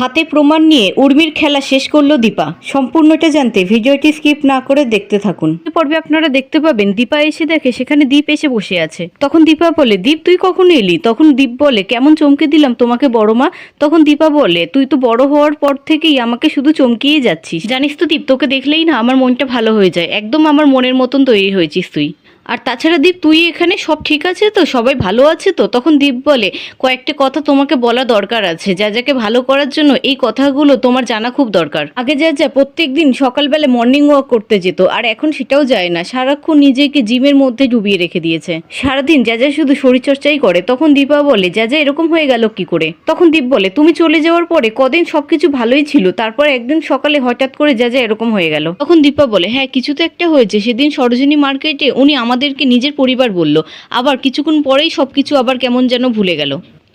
হাতে প্রমাণ নিয়ে উর্মির খেলা শেষ করল দীপা। সম্পূর্ণটা জানতে ভিডিওটি স্কিপ না করে দেখতে থাকুন। পর্বে আপনারা দেখতে পাবেন, দীপা এসে দেখে সেখানে দীপ এসে বসে আছে। তখন দীপা বলে, দীপ, তুই কখন এলি? তখন দীপ বলে, কেমন চমকে দিলাম তোমাকে, বড় মা। তখন দীপা বলে, তুই তো বড় হওয়ার পর থেকেই আমাকে শুধু চমকিয়ে যাচ্ছিস। জানিস তো দীপ, তোকে দেখলেই না আমার মনটা ভালো হয়ে যায়। একদম আমার মনের মতন তৈরি হয়েছিস তুই। আর তাছাড়া দীপ, তুই এখানে? সব ঠিক আছে তো? সবাই ভালো আছে তো? তখন দীপ বলে, কয়েকটা কথা তোমাকে বলা দরকার আছে। যা যাকে ভালো করার জন্য এই কথাগুলো তোমার জানা খুব দরকার। আগে যা যা প্রত্যেক দিন সকালবেলা মর্নিং ওয়াক করতে যেত, আর এখন সেটাও যায় না। সারাক্ষণ নিজেকে জিমের মধ্যে ডুবিয়ে রেখে দিয়েছে। সারাদিন যা যা শুধু শরীরচর্চাই করে, তখন দীপা বলে, যা যা এরকম হয়ে গেল কি করে? তখন দীপ বলে, তুমি চলে যাওয়ার পরে কদিন সবকিছু ভালোই ছিল, তারপর একদিন সকালে হঠাৎ করে যা যা এরকম হয়ে গেল। তখন দীপা বলে হ্যাঁ কিছু তো একটা হয়েছে। সেদিন সরোজিনী মার্কেটে উনি আমাদেরকে নিজের পরিবার বলল। আবার কিছুক্ষণ পরেই সব কিছু আবার কেমন যেন ভুলে গেল।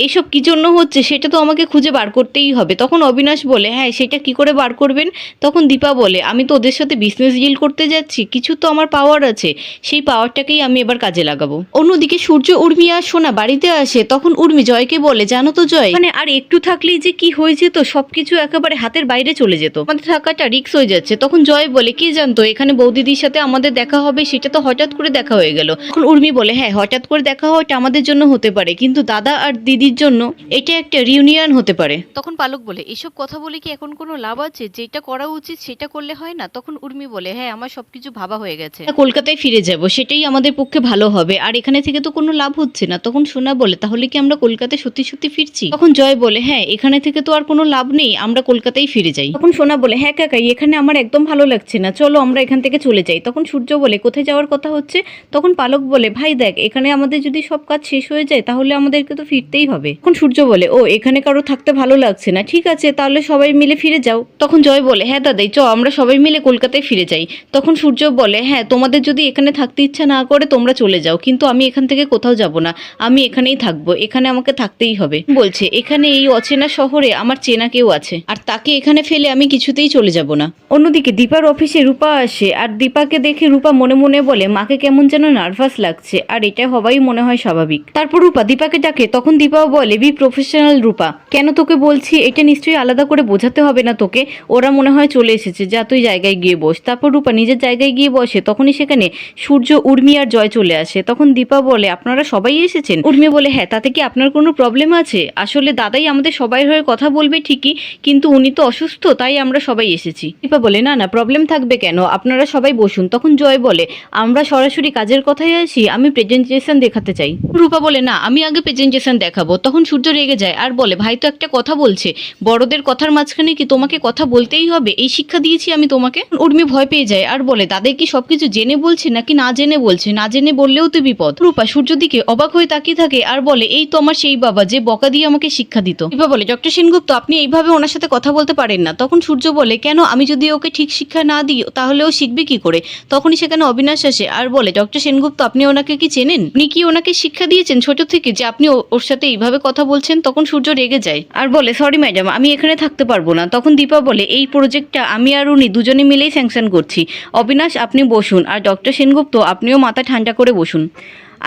এসব কি জন্য হচ্ছে? সেটা তো আমাকে খুঁজে বার করতেই হবে। তখন অবিনাশ বলে হ্যাঁ সেটা কি করে বার করবেন? তখন দীপা বলে আমি তো ওদের সাথে বিজনেস ডিল করতে যাচ্ছি কিছু তো আমার পাওয়ার আছে। সেই পাওয়ারটাকেই আমি এবার কাজে লাগাবো। অন্যদিকে সূর্য উর্মি আর সোনা বাড়িতে আসে। তখন উর্মি জয়কে বলে জানো তো জয় মানে আর একটু থাকলেই যে কি হয়ে যেত সবকিছু একেবারে হাতের বাইরে চলে যেত। আমাদের থাকাটা রিক্স হয়ে যাচ্ছে। তখন জয় বলে কি জানতো এখানে বৌদিদির সাথে আমাদের দেখা হবে? সেটা তো হঠাৎ করে দেখা হয়ে গেল। তখন উর্মি বলে হ্যাঁ হঠাৎ করে দেখা হওয়াটা আমাদের জন্য হতে পারে। কিন্তু দাদা আর দিদির জন্য এটা একটা রিউনিয়ন হতে পারে। তখন পালক বলে এসব কথা বলে কি এখন কোনো লাভ আছে? যেটা করা উচিত সেটা করলে হয় না? তখন উর্মি বলে হ্যাঁ আমার সবকিছু ভাবা হয়ে গেছে। কলকাতায় ফিরে যাব সেটাই আমাদের পক্ষে ভালো হবে। আর এখানে থেকে তো কোনো লাভ হচ্ছে না। তখন সোনা বলে তাহলে কি আমরা কলকাতায় সত্যি সত্যি ফিরছি? তখন জয় বলে হ্যাঁ এখানে থেকে তো আর কোনো লাভ নেই আমরা কলকাতায় ফিরে যাই। তখন সোনা বলে হ্যাঁ কাকাই এখানে আমার একদম ভালো লাগছে না। চলো আমরা এখান থেকে চলে যাই। তখন সূর্য বলে কোথায় যাওয়ার কথা হচ্ছে? তখন পালক বলে ভাই দেখ এখানে আমাদের যদি সব কাজ শেষ হয়ে যায় তাহলে আমাদেরকে তো ফিরতেই হবে? তখন সূর্য বলে, ও, এখানে কারও থাকতে ভালো লাগছে না। ঠিক আছে, তাহলে সবাই মিলে ফিরে যাও। তখন জয় বলে হ্যাঁ দাদাই চ আমরা সবাই মিলে কলকাতায় ফিরে যাই। তখন সূর্য বলে হ্যাঁ তোমাদের যদি এখানে থাকতে ইচ্ছা না করে, তোমরা চলে যাও, কিন্তু আমি এখান থেকে কোথাও যাব না। আমি এখানেই থাকব, এখানে আমাকে থাকতেই হবে। বলছে, এখানে এই অচেনা শহরে আমার চেনা কেউ আছে, আর তাকে এখানে ফেলে আমি কিছুতেই চলে যাব না। অন্যদিকে দীপার অফিসে রূপা আসে, আর দীপাকে দেখে রূপা মনে মনে বলে, মাকে কেমন যেন নার্ভাস লাগছে, আর এটা হবাই মনে হয় স্বাভাবিক। তারপর রূপা দীপাকে ডাকে, তখন দীপাও বলে, বি প্রফেশনাল রূপা। কেন তোকে বলছি? এটা নিশ্চয়ই আলাদা করে বোঝাতে হবে না তোকে। ওরা মনে হয় চলে এসেছে। যা তুই জায়গায় গিয়ে বস। তারপর রূপা নিজের জায়গায় গিয়ে বসে। তখনই সেখানে সূর্য, উর্মি আর জয় চলে আসে। তখন দীপা বলে, আপনারা সবাই এসেছেন? উর্মি বলে হ্যাঁ তাতে কি আপনার কোনো প্রবলেম আছে? আসলে দাদাই আমাদের সবাই হয়ে কথা বলবে ঠিকই, কিন্তু উনি তো অসুস্থ, তাই আমরা সবাই এসেছি। দীপা বলে, না না, প্রবলেম থাকবে কেন? আপনারা সবাই বসুন। তখন জয় বলে, আমরা সরাসরি কাজের কথাই আসি। আমি প্রেজেন্টেশন দেখাতে চাই। রূপা বলে, না, আমি আগে প্রেজেন্টেশন দেখাবো। তখন সূর্য রেগে যায় আর বলে, ভাই তো একটা কথা বলছে। বড়দের কথার মাঝখানে কি তোমাকে কথা বলতেই হবে? এই শিক্ষা দিয়েছি আমি তোমাকে উর্মি ভয় পেয়ে যায় আর বলে তাদের কি সবকিছু জেনে বলছে নাকি না জেনে বলছে? না জেনে বললেও তো বিপদ রূপা সূর্য দিকে অবাক হয়ে তাকিয়ে থাকে আর বলে, এই তো আমার সেই বাবা যে বকা দিয়ে আমাকে শিক্ষা দিত রূপা বলে, ডক্টর সেনগুপ্ত, আপনি এইভাবে ওনার সাথে কথা বলতে পারেন না। তখন সূর্য বলে, কেন? আমি যদি ওকে ঠিক শিক্ষা না দিই, তাহলে ও শিখবে কি করে তখনই সেখানে অবিনাশ আসে আর বলে, ডক্টর সেনগুপ্ত, আপনি ওনাকে কি চেনেন? উনি কি ওনাকে শিক্ষা দিয়েছেন ছোট থেকে যে আপনি ওর সাথে এইভাবে কথা বলছেন, তখন সূর্য রেগে যায়। আর বলে সরি ম্যাডাম আমি এখানে থাকতে পারব না। তখন দীপা বলে, এই প্রজেক্টটা আমি আর উনি দুজনে মিলেই স্যাংশন করছি। অবিনাশ, আপনি বসুন। আর ডক্টর সেনগুপ্ত, আপনিও মাথা ঠান্ডা করে বসুন।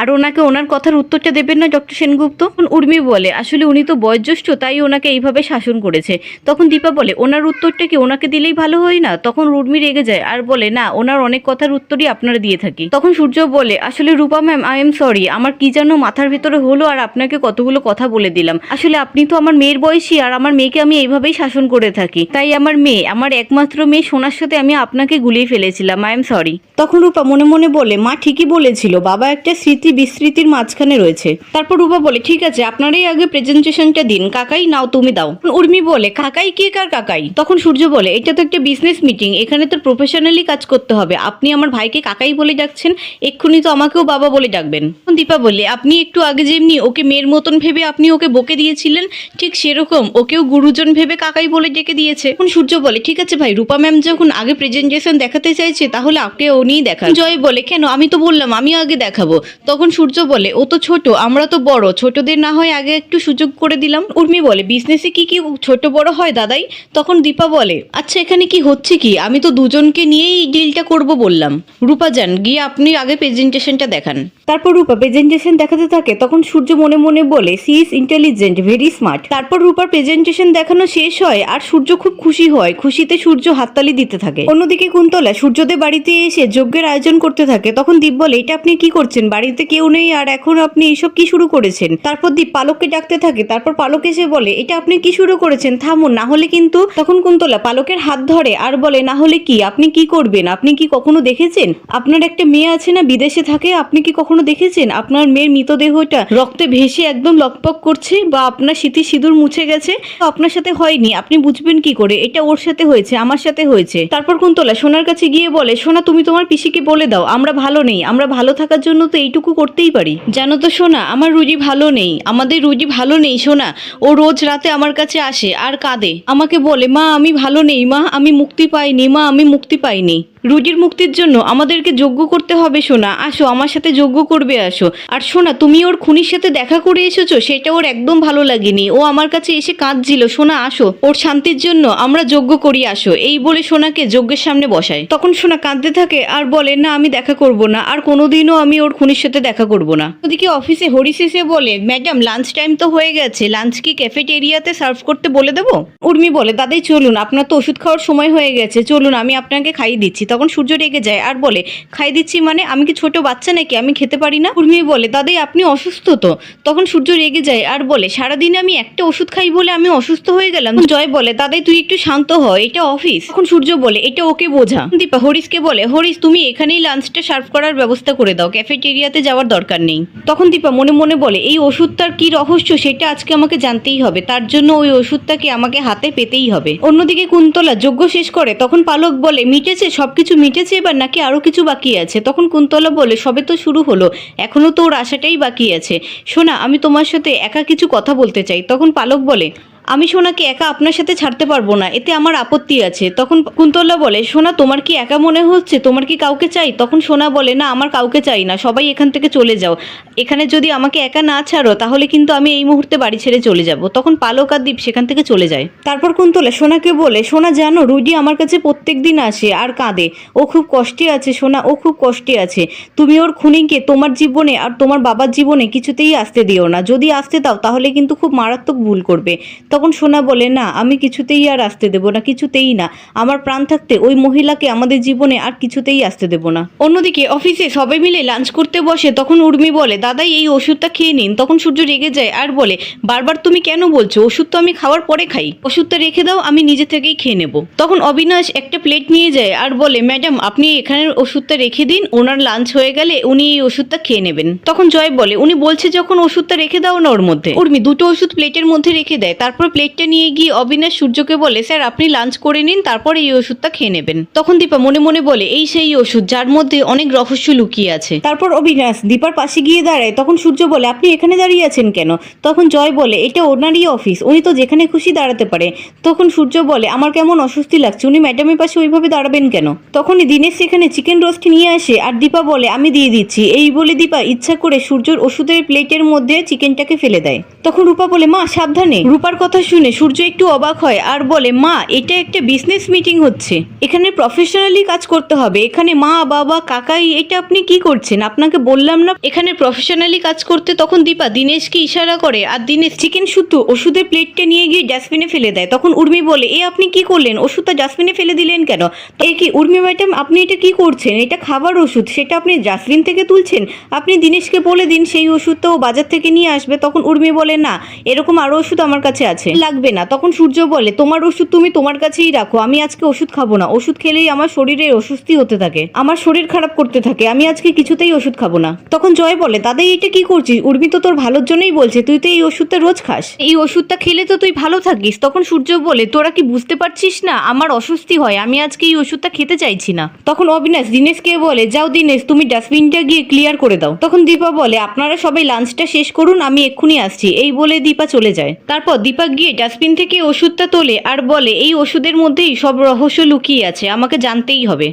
আর ওনাকে ওনার কথার উত্তরটা দেবেন না ডক্টর সেনগুপ্ত? উর্মি বলে, আসলে উনি তো বয়োজ্যেষ্ঠ, তাই ওনাকে এইভাবে শাসন করেছে। তখন দীপা বলে, ওনার উত্তরটা কি ওনাকে দিলেই ভালো হয় না? তখন উর্মি রেগে যায়, আর বলে, না, ওনার অনেক কথার উত্তরই আপনারা দিয়ে থাকি। তখন সূর্য বলে, আসলে Rupa ma'am I am sorry আমার কি যেন মাথার ভিতরে হলো আর আপনাকে কতগুলো কথা বলে দিলাম। আসলে আপনি তো আমার মেয়ের বয়সী, আর আমার মেয়েকে আমি এইভাবেই শাসন করে থাকি। তাই আমার মেয়ে, আমার একমাত্র মেয়ে, সোনার সাথে আমি আপনাকে গুলিয়ে ফেলেছিলাম আই এম সরি তখন রূপা মনে মনে বলে, মা ঠিকই বলেছিল, বাবা একটা স্মৃতি বিস্মৃতির মাঝখানে রয়েছে। তারপর রূপা বলে, ঠিক আছে, আপনারাই আগে প্রেজেন্টেশনটা দিন। কাকাই, নাও, তুমি দাও। উর্মি বলে, কাকাই, কে কার কাকাই? তখন সূর্য বলে, এটা তো একটা বিজনেস মিটিং এখানে তো প্রফেশনালি কাজ করতে হবে। আপনি আমার ভাইকে কাকাই বলে ডাকছেন, এক্ষুনি তো আমাকেও বাবা বলে ডাকবেন। দীপা বলে, আপনি একটু আগে যেমনি ওকে মেয়ের মতন ভেবে আপনি ওকে বকে দিয়েছিলেন, ঠিক সেরকম ওকেও গুরুজন ভেবে কাকাই বলে ডেকে দিয়েছে। তখন সূর্য বলে, ঠিক আছে ভাই, রূপা ম্যাম যখন আগে প্রেজেন্টেশন দেখাতে চাইছে, তাহলে আপনি ও উনিই দেখান। জয় বলে, কেন? আমি তো বললাম, আমি আগে দেখাবো। তখন সূর্য বলে, ও তো ছোট, আমরা তো বড়। ছোটদের না হয় আগে একটু সুযোগ করে দিলাম। উর্মি বলে, বিজনেসে কি কি ছোট বড় হয় দাদাই? তখন দীপা বলে আচ্ছা এখানে কি হচ্ছে কি? আমি তো দুজনকে নিয়েই ডিলটা করব বললাম। রূপা যান, গিয়ে আপনি আগে প্রেজেন্টেশনটা দেখান। তারপর রূপা প্রেজেন্টেশন দেখাতে থাকে, তখন সূর্য মনে মনে বলে she is intelligent very smart তারপর রূপার প্রেজেন্টেশন দেখানো শেষ হয় আর সূর্য খুব খুশি হয়, খুশিতে সূর্য হাততালি দিতে থাকে। অন্যদিকে কুন্তলা সূর্যদের বাড়িতে এসে যজ্ঞের আয়োজন করতে থাকে, তখন দীপ বলে, এটা আপনি কি করছেন? বাড়িতে কেউ নেই আর এখন আপনি এইসব কি শুরু করেছেন? তারপর দীপ পালককে ডাকতে থাকে, তারপর পালক এসে বলে, এটা আপনি কি শুরু করেছেন? থামুন, না হলে কিন্তু তখন কুন্তলা পালকের হাত ধরে আর বলে, না হলে কি? আপনি কি করবেন? আপনি কি কখনো দেখেছেন? আপনার একটা মেয়ে আছে না, বিদেশে থাকে, আপনি কি কখনো দেখেছেন? আপনার মেয়ের মৃতদেহটা রক্তে ভেসে একদম লকপক করছে বা আপনার স্মৃতি সিঁদুর মুছে গেছে? আপনার সাথে হয়নি। আপনি বুঝবেন কি করে? এটা ওর সাথে হয়েছে, আমার সাথে হয়েছে। তারপর কুন্তলা সোনার কাছে গিয়ে বলে, সোনা, তুমি তোমার পিসিকে বলে দাও, আমরা ভালো নেই। আমরা ভালো থাকার জন্য তো এইটুকু করতেই পারি। জানো তো সোনা, আমার রুজি ভালো নেই। আমাদের রুজি ভালো নেই সোনা। ও রোজ রাতে আমার কাছে আসে আর কাঁদে। আমাকে বলে, মা, আমি ভালো নেই মা, আমি মুক্তি পাইনি মা, আমি মুক্তি পাইনি। রুজির মুক্তির জন্য আমাদেরকে যোগ্য করতে হবে সোনা। আসো, আমার সাথে যোগ্য করবে, আসো। আর সোনা, তুমি ওর খুনির সাথে দেখা করে এসেছ? সেটা ওর একদম ভালো লাগেনি। ও আমার কাছে এসে কাঁদছিল। সোনা, আসো। ওর শান্তির জন্য আমরা যোগ্য করি, আসো। এই বলে সোনাকে যজ্ঞের সামনে বসায়। তখন সোনা কাঁদতে থাকে আর বলে, না, আমি দেখা করব না। আর কোনোদিনও আমি ওর খুনির সাথে দেখা করব না। ওদিকে অফিসে হরিশ এসে বলে, ম্যাডাম লাঞ্চ টাইম তো হয়ে গেছে। লাঞ্চ কি ক্যাফেটেরিয়াতে সার্ভ করতে বলে দেবো? উর্মি বলে, দাদাই, চলুন। আপনার তো ওষুধ খাওয়ার সময় হয়ে গেছে। চলুন, আমি আপনাকে খাইয়ে দিচ্ছি। তখন সূর্য রেগে যায় আর বলে, খাই দিচ্ছি মানে? আমি কি ছোট বাচ্চা নাকি? আমি খেতে পারি না? উর্মি বলে দাদাই আপনি অসুস্থ তো? তখন সূর্য রেগে যায় আর বলে, সারাদিনে আমি একটা ওষুধ খাই বলে আমি অসুস্থ হয়ে গেলাম? জয় বলে দাদাই তুই একটু শান্ত হ, এটা অফিস। তখন সূর্য বলে, এটা ওকে বোঝা। দীপা হরিশকে বলে, হরিশ, তুমি এখানেই লাঞ্চটা সার্ভ করার ব্যবস্থা করে দাও ক্যাফেটেরিয়াতে যাওয়ার দরকার নেই। তখন দীপা মনে মনে বলে, এই ওষুধটার কি রহস্য? সেটা আজকে আমাকে জানতেই হবে। তার জন্য ওই ওষুধটাকে আমাকে হাতে পেতেই হবে? অন্যদিকে কুন্তলা যজ্ঞ শেষ করে, তখন পালক বলে, মিটেছে, সবকিছু মিটেছে এবার নাকি আরও কিছু বাকি আছে? তখন কুন্তলা বলে, সবে তো শুরু হলো এখনও তো ওর আশাটাই বাকি আছে। শোনা আমি তোমার সাথে একা কিছু কথা বলতে চাই। তখন পালক বলে আমি সোনাকে একা আপনার সাথে ছাড়তে পারব না, এতে আমার আপত্তি আছে। তখন কুন্তলা বলে, সোনা, তোমার কি একা মনে হচ্ছে? তোমার কি কাউকে চাই? তখন সোনা বলে, না, আমার কাউকে চাই না, সবাই এখান থেকে চলে যাও। এখানে যদি আমাকে একা না ছাড়ো, তাহলে কিন্তু আমি এই মুহূর্তে বাড়ি ছেড়ে চলে যাব। তখন পালক আর দীপ সেখান থেকে চলে যায়। তারপর কুন্তলা সোনাকে বলে, সোনা, জানো, রুডি আমার কাছে প্রত্যেক দিন আসে আর কাঁদে। ও খুব কষ্টে আছে, সোনা, ও খুব কষ্টে আছে। তুমি ওর খুনিকে, তোমার জীবনে আর তোমার বাবার জীবনে কিছুতেই আসতে দিও না। যদি আসতে দাও, তাহলে কিন্তু খুব মারাত্মক ভুল করবে। তখন সোনা বলে, না, আমি কিছুতেই আর আসতে দেবো না, কিছুতেই না। আমার প্রাণ থাকতে ওই মহিলাকে আমাদের জীবনে আর কিছুতেই আসতে দেবো না। অন্যদিকে অফিসে সবাই মিলে লাঞ্চ করতে বসে, তখন উর্মি বলে, দাদাই, এই ওষুধটা খেয়ে নিন। তখন সূর্য রেগে যায় আর বলে, বারবার তুমি কেন বলছো? ওষুধ তো আমি খাওয়ার পরে খাই। ওষুধটা রেখে দাও, আমি নিজে থেকেই খেয়ে নেব। তখন অবিনাশ একটা প্লেট নিয়ে যায় আর বলে, ম্যাডাম, আপনি এখানের ওষুধটা রেখে দিন, ওনার লাঞ্চ হয়ে গেলে উনি এই ওষুধটা খেয়ে নেবেন। তখন জয় বলে, উনি বলছে যখন ওষুধটা রেখে দাও না ওর মধ্যে। উর্মি দুটো ওষুধ প্লেটের মধ্যে রেখে দেয়, তারপর প্লেটটা নিয়ে গিয়ে অবিনাশ সূর্যকে বলে, স্যার, আপনি লাঞ্চ করে নিন, তারপর এই ওষুধটা খেয়ে নেবেন। তখন দীপা মনে মনে বলে, এই সেই ওষুধ যার মধ্যে অনেক রহস্য লুকিয়ে আছে। তারপর অবিনাশ দীপার পাশে গিয়ে দাঁড়ায়। তখন সূর্য বলে, আপনি এখানে দাঁড়িয়ে আছেন কেন? তখন জয় বলে, এটা ওনারই অফিস উনি তো যেখানে খুশি দাঁড়াতে পারে। তখন সূর্য বলে, আমার কেমন অস্বস্তি লাগছে, উনি ম্যাডামের পাশে ওইভাবে দাঁড়াবেন কেন? তখনই দিনেশ সেখানে চিকেন রোস্ট নিয়ে আসে আর দীপা বলে, আমি দিয়ে দিচ্ছি। এই বলে দীপা ইচ্ছা করে সূর্যর ওষুধের প্লেটের মধ্যে চিকেনটাকে ফেলে দেয়। তখন রূপা বলে, মা, সাবধানে। রূপার কথা শুনে সূর্য একটু অবাক হয় আর বলে, মা, এটা একটা বিজনেস মিটিং হচ্ছে। এখানে প্রফেশনালি কাজ করতে হবে। এখানে মা, বাবা, কাকাই, এটা আপনি কি করছেন? আপনাকে বললাম না, এখানে প্রফেশনালি কাজ করতে তখন দীপা দিনেশকে ইশারা করে? আর দিনেশ চিকেন সুতো, ওষুধের প্লেটটা নিয়ে গিয়ে ডাস্টবিনে ফেলে দেয়। তখন উর্মি বলে, এ, আপনি কি করলেন? ওষুধটা ডাস্টবিনে ফেলে দিলেন কেন? এ কি, উর্মি ম্যাডাম, আপনি এটা কি করছেন? এটা খাবার ওষুধ, সেটা আপনি ডাস্টবিন থেকে তুলছেন? আপনি দিনেশকে বলে দিন, সেই ওষুধটা ও বাজার থেকে নিয়ে আসবে। তখন উর্মি বলে, না, এরকম আরও ওষুধ আমার কাছে আছে। লাগবে না। তখন সূর্য বলে, তোমার ওষুধ তুমি তোমার কাছেই রাখো, আমি আজকে ওষুধ খাব না। ওষুধ খেলেই আমার শরীরে অস্বস্তি হতে থাকে, আমার শরীর খারাপ করতে থাকে, আমি আজকে কিছুতেই ওষুধ খাব না। তখন জয় বলে দাদা এটা কি করছিস? উর্মি তো তোর ভালোর জন্যই বলছে, তুই তো এই ওষুধটা রোজ খাস। এই ওষুধটা খেলে তো তুই ভালো থাকিস। তখন সূর্য বলে, তোরা কি বুঝতে পারছিস না? আমার অস্বস্তি হয়, আমি আজকে এই ওষুধটা খেতে চাইছি না। তখন অবিনাশ দিনেশকে বলে, যাও দিনেশ, তুমি ডাস্টবিনটা গিয়ে ক্লিয়ার করে দাও। তখন দীপা বলে, আপনারা সবাই লাঞ্চটা শেষ করুন, আমি এক্ষুনি আসছি। এই বলে দীপা চলে যায়। তারপর দীপা গিয়ে ডাস্টবিন থেকে ওষুধটা তোলে আর বলে, এই ওষুধের মধ্যেই সব রহস্য লুকিয়ে আছে, আমাকে জানতেই হবে।